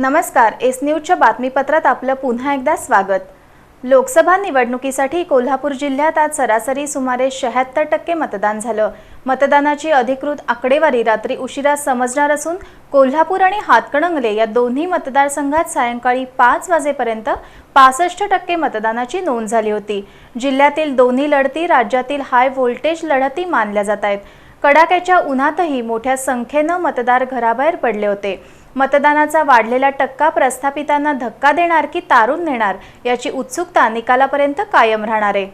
नमस्कार एस न्यूजच्या बातमीपत्रात आपलं पुन्हा एकदा स्वागत. लोकसभा निवडणुकीसाठी कोल्हापूर जिल्ह्यात आज सरासरी सुमारे शहात्तर टक्के मतदान झालं. मतदानाची अधिकृत आकडेवारी रात्री उशिरा समजणार असून कोल्हापूर आणि हातकणंगले या दोन्ही मतदारसंघात सायंकाळी पाच वाजेपर्यंत पासष्ट टक्के मतदानाची नोंद झाली होती. जिल्ह्यातील दोन्ही लढती राज्यातील हाय व्होल्टेज लढती मानल्या जात आहेत. कडाक्याच्या उन्हातही मोठ्या संख्येनं मतदार घराबाहेर पडले होते. मतदानाचा वाढलेला टक्का प्रस्थापितांना धक्का देणार की तारून नेणार याची उत्सुकता निकालापर्यंत कायम राहणार आहे.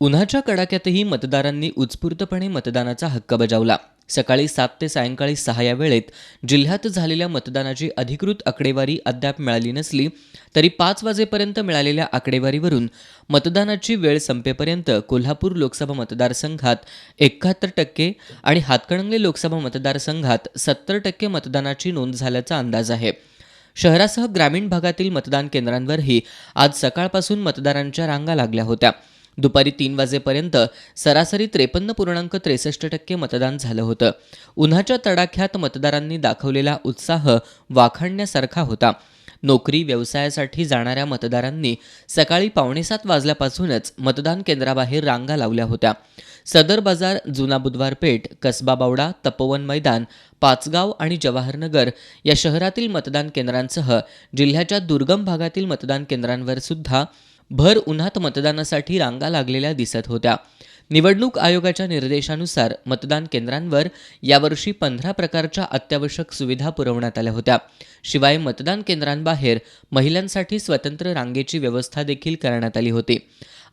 उन्हाच्या कडाक्यातही मतदारांनी उत्स्फूर्तपणे मतदानाचा हक्क बजावला. सकाळी सात ते सायंकाळी सहा या वेळेत जिल्ह्यात झालेल्या मतदानाची अधिकृत आकडेवारी अद्याप मिळाली नसली तरी पाच वाजेपर्यंत मिळालेल्या आकडेवारीवरून मतदानाची वेळ संपेपर्यंत कोल्हापूर लोकसभा मतदारसंघात एकाहत्तर टक्के आणि हातकणंगले लोकसभा मतदारसंघात सत्तर टक्के मतदानाची नोंद झाल्याचा अंदाज आहे. शहरासह ग्रामीण भागातील मतदान केंद्रांवरही आज सकाळपासून मतदारांच्या रांगा लागल्या होत्या. दुपारी तीन वाजेपर्यंत सरासरी त्रेपन्न पूर्णांक त्रेसष्ट टक्के मतदान झालं होतं. उन्हाच्या तडाख्यात मतदारांनी दाखवलेला उत्साह वाखाणण्यासारखा होता. नोकरी व्यवसायासाठी जाणाऱ्या मतदारांनी सकाळी पावणेसात वाजल्यापासूनच मतदान केंद्राबाहेर रांगा लावल्या होत्या. सदर बाजार जुना बुधवार पेठ कसबा बावडा तपोवन मैदान पाचगाव आणि जवाहरनगर या शहरातील मतदान केंद्रांसह जिल्ह्याच्या दुर्गम भागातील मतदान केंद्रांवर सुद्धा भर उन्हात मतदानासाठी रांगा लागलेल्या दिसत होत्या. निवडणूक आयोगाच्या निर्देशानुसार मतदान केंद्रांवर यावर्षी पंधरा प्रकारच्या अत्यावश्यक सुविधा पुरवण्यात आल्या होत्या. शिवाय मतदान केंद्रांबाहेर महिलांसाठी स्वतंत्र रांगेची व्यवस्था देखील करण्यात आली होती.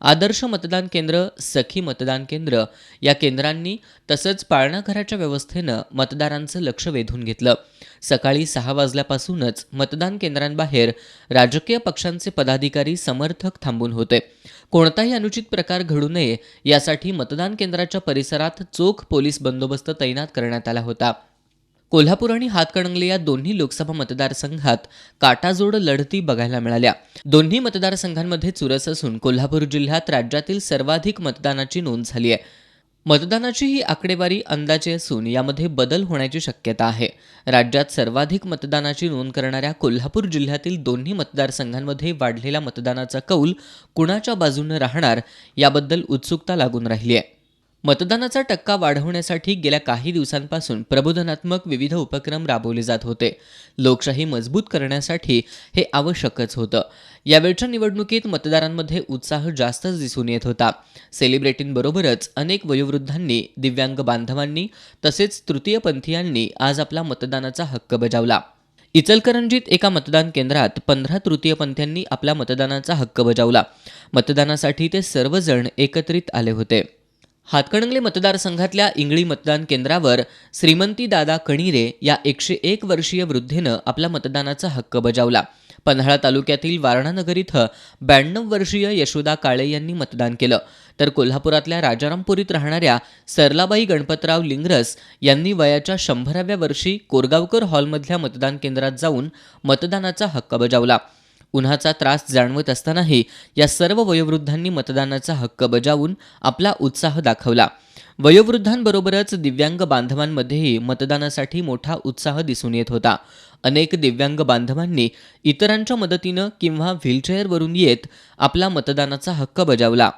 आदर्श मतदान केंद्र सखी मतदान केंद्र या केंद्रांनी तसंच पाळणाघराच्या व्यवस्थेनं मतदारांचं लक्ष वेधून घेतलं. सकाळी सहा वाजल्यापासूनच मतदान केंद्रांबाहेर राजकीय पक्षांचे पदाधिकारी समर्थक थांबून होते. कोणताही अनुचित प्रकार घडू नये यासाठी मतदान केंद्राच्या परिसरात चोख पोलीस बंदोबस्त तैनात करण्यात आला होता. कोल्हापूर आणि हातकणंगले या दोन्ही लोकसभा मतदारसंघात काटाजोड लढती बघायला मिळाल्या. दोन्ही मतदारसंघांमध्ये चुरस असून कोल्हापूर जिल्ह्यात राज्यातील सर्वाधिक मतदानाची नोंद झाली आहे. मतदानाची ही आकडेवारी अंदाजे असून यामध्ये बदल होण्याची शक्यता आहे. राज्यात सर्वाधिक मतदानाची नोंद करणाऱ्या कोल्हापूर जिल्ह्यातील दोन्ही मतदारसंघांमध्ये वाढलेला मतदानाचा कौल कुणाच्या बाजूने राहणार याबद्दल उत्सुकता लागून राहिली आहे. मतदानाचा टक्का वाढवण्यासाठी गेल्या काही दिवसांपासून प्रबोधनात्मक विविध उपक्रम राबवले जात होते. लोकशाही मजबूत करण्यासाठी हे आवश्यकच होतं. यावेळच्या निवडणुकीत मतदारांमध्ये उत्साह जास्तच दिसून येत होता. सेलिब्रिटींबरोबरच अनेक वयोवृद्धांनी दिव्यांग बांधवांनी तसेच तृतीयपंथीयांनी आज आपला मतदानाचा हक्क बजावला. इचलकरंजीत एका मतदान केंद्रात पंधरा तृतीयपंथ्यांनी आपला मतदानाचा हक्क बजावला. मतदानासाठी ते सर्वजण एकत्रित आले होते. हातकणंगले मतदारसंघातल्या इंगळी मतदान केंद्रावर श्रीमंती दादा कणिरे या एकशे एक वर्षीय वृद्धेनं आपला मतदानाचा हक्क बजावला. पन्हाळा तालुक्यातील वारणानगर इथं ब्याण्णव वर्षीय यशोदा काळे यांनी मतदान केलं. तर कोल्हापुरातल्या राजारामपुरीत राहणाऱ्या सरलाबाई गणपतराव लिंगरस यांनी वयाच्या शंभराव्या वर्षी कोरगावकर हॉलमधल्या मतदान केंद्रात जाऊन मतदानाचा हक्क बजावला. उन्हाचा त्रास जाणवत असतानाही या सर्व वयोवृद्धांनी मतदानाचा हक्क बजावून आपला उत्साह दाखवला. वयोवृद्धांबरोबरच दिव्यांग बांधवांमध्येही मतदानासाठी मोठा उत्साह दिसून येत होता. अनेक दिव्यांग बांधवांनी इतरांच्या मदतीनं किंवा व्हीलचेअरवरून येत आपला मतदानाचा हक्क बजावला.